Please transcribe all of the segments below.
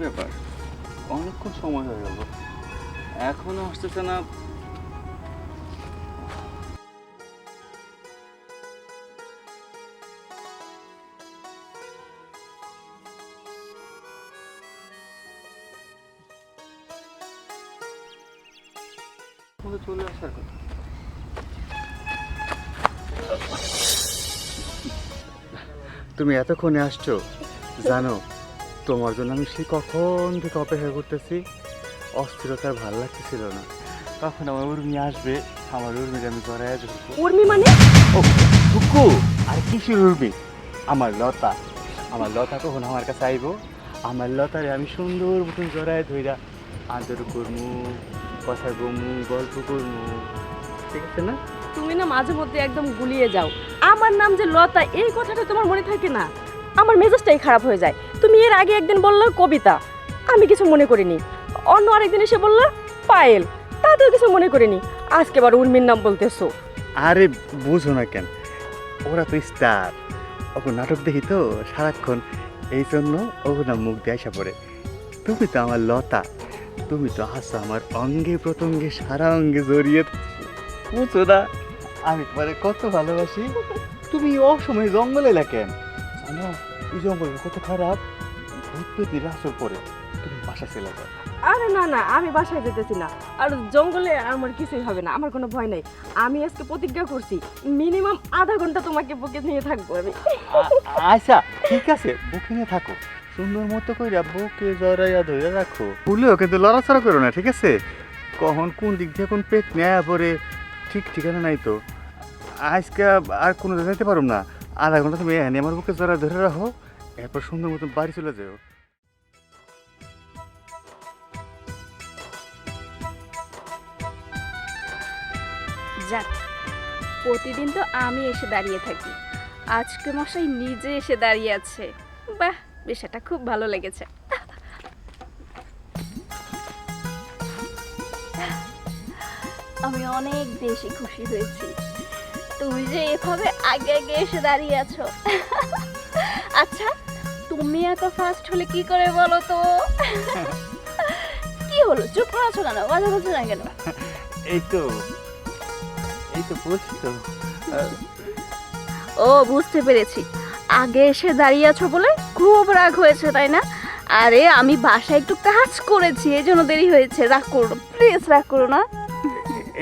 ব্যাপার? অনেকক্ষণ সময় হয়ে গেল। এখনও আসতেছে না। চলে আসার তুমি এতক্ষণে আসছো জানো তোমার জন্য আমি সেই কখন থেকে অপেক্ষা করতেছি অস্থিরতার ভালো লাগতেছিল না। তখন আমার উর্মি আসবে আমার উর্মির আমি ধরবো উর্মি মানে? ও টুকু আর কিসের উর্মি? আমার লতা। আমার লতা কখন আমার কাছে আইব? আমার লতারে আমি সুন্দর মতন জড়ায় ধইরা আদর করমু কথা গমু গল্প করমু। ঠিক আছে না? তুমি না মাঝে মধ্যে একদম গুলিয়ে যাও। আমার নাম যে লতা এই কথাটা তোমার মনে থাকে না? আমার মেজাজটাই খারাপ হয়ে যায়। তুমি এর আগে একদিন বলল কবিতা। আমি কিছু মনে করিনি। অন্য আরেকদিন এসে বলল পায়েল। তাতেও কিছু মনে করিনি। আজকে আবার উর্মির নাম বলতেছো। আরে, বুঝো না কেন। ওরা তো স্টার। ওকে নাটক দেখি তো সারাক্ষণ। এই জন্য ওকে না মুখ দিয়ে আসা পড়ে। তুমি তো আমার লতা। তুমি তো হাসো আমার অঙ্গে প্রত্যঙ্গে সারা অঙ্গে জড়িয়ে। বুঝো না, আমি তোমারে কত ভালোবাসি। তুমি অসময় জঙ্গলে এলা কেন? জানো? এই জঙ্গল কত খারাপ ভূত পেতির আসর পরে তুমি বাসা চলে যাও। আরে না না আমি বাসায় যেতেছি না। আর জঙ্গলে আমার কিছুই হবে না আমার কোনো ভয় নাই। আমি আজকে প্রতিজ্ঞা করছি মিনিমাম আধা ঘণ্টা তোমাকে বুকে নিয়ে থাকব আমি। আচ্ছা ঠিক আছে বুকে নিয়ে থাকো। সুন্দর মতো কইরা বুকে জড়াইয়া ধরে রাখো। ভুলেও কিন্তু লড়াচড়া করো না ঠিক আছে? কখন কোন দিক দিয়ে কোন পেট নেয়া পরে ঠিক ঠিকানা নাই তো। আজকে আর কোনো যেতে পারুম না। আধা ঘণ্টা তুমি এনে আমার বুকে জড়াই ধরে রাখো, এরপর সুন্দর মতন বাড়ি চলে যাও। যাক, প্রতিদিন তো আমি এসে দাঁড়িয়ে থাকি। আজকে মশাই নিজে এসে দাঁড়িয়ে আছে। বাহ, বিষয়টা খুব ভালো লেগেছে। আমি অনেক বেশি খুশি হয়েছি। তুমি যে এভাবে আগে আগে এসে দাঁড়িয়ে আছো? আচ্ছা তুমি এত ফাস্ট হলে কি করে বলো তো? কি হলো? চুপ করে আছো কেন? কথা বলছো না কেন? এই তো এই তো বলছি তো। ও বুঝতে পেরেছি। আগে এসে দাঁড়িয়ে আছো বলে খুব রাগ হয়েছে তাই না? আরে আমি বাসায় একটু কাজ করেছি এই জন্য দেরি হয়েছে। রাগ করো প্লিজ রাগ করো না।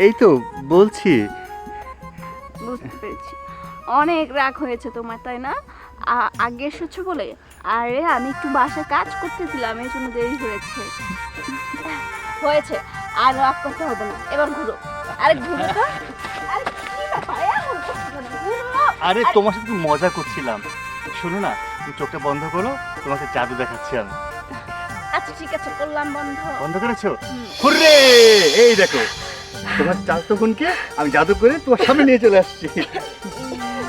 এই তো বলছি। বুঝতে পেরেছি। অনেক রাগ হয়েছে তোমার তাই না? আগে এসেছ বলে? আরে আমি একটু বাসায় কাজ করতেছিলাম এই জন্য দেরি হয়েছে। হয়েছে আর রাগ করতে হবে না। এবার ঘুরো। আরে ঘুরো তো। কি ব্যাপার? আরে তোমার সাথে মজা করছিলাম। শুনো না তুমি চোখটা বন্ধ করো তোমাকে জাদু দেখাচ্ছি আমি। আচ্ছা ঠিক আছে করলাম বন্ধ। বন্ধ করেছ? হুররে! এই দেখো তোমার চালতো বোনকে আমি জাদু করে তোমার সামনে নিয়ে চলে আসছি।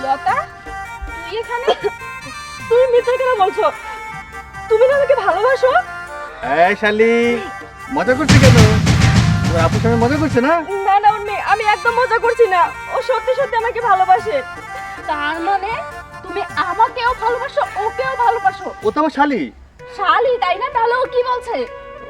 লতা তুই এখানে? তুমি মিথ্যা কেন বলছো। তুমি না আমাকে ভালোবাসো। এই শালি মজা করছি কেন? তোমার আপুর সঙ্গে মজা করছে না? না না উর্মি আমি একদম মজা করছি না। ও সত্যি সত্যি আমাকে ভালোবাসে। তার মানে তুমি আমাকেও ভালোবাসো ওকেও ভালোবাসো। ও তো আমার শালি। শালি তাই না? তাহলে ও কি বলছে?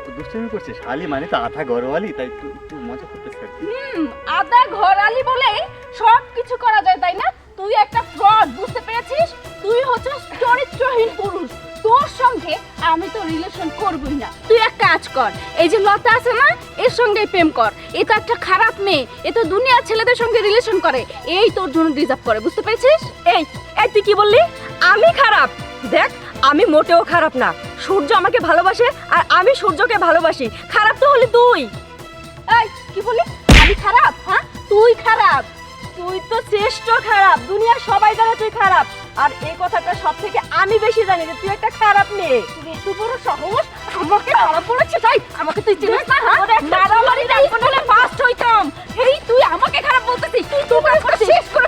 ও দুষ্টামি করছে শালি মানে তো আধা গরওয়ালি তাই একটু একটু মজা করতেছে হুম আদা ঘরালি বলে সব কিছু করা যায়, তাই না? তুই একটা ফ্রড বুঝতে পেরেছিস? তুই হচ্ছিস চরিত্রহীন পুরুষ। তোর সঙ্গে আমি তো রিলেশন করবই না। তুই এক কাজ কর, এই যে লতা আছে না, এর সঙ্গে প্রেম কর। এ তো একটা খারাপ মেয়ে, এ তো দুনিয়ার ছেলেদের সঙ্গে রিলেশন করে। এই তোর জন্য ডিজার্ভ করে, বুঝতে পেরেছিস? এই এই তুই কি বললি? আমি খারাপ। দেখ, আমি মোটেও খারাপ না। সূর্য আমাকে ভালোবাসে আর আমি সূর্যকে ভালোবাসি। খারাপ তো হলে তুই। এই কি বলি আমি খারাপ? হ্যাঁ? তুই খারাপ। তুই তো শ্রেষ্ঠ খারাপ। দুনিয়ার সবাই জানে তুই খারাপ। আর এই কথাটা সব থেকে আমি বেশি জানি যে তুই একটা খারাপ মেয়ে। তুই এত বড় সহজ আমাকে খারাপ বলেছে তাই আমাকে তুই চিনিস না হ্যাঁ? মারামারি না ফাস্ট হইতাম। এই তুই আমাকে খারাপ বলতেছিস। তুই তো শেষ করে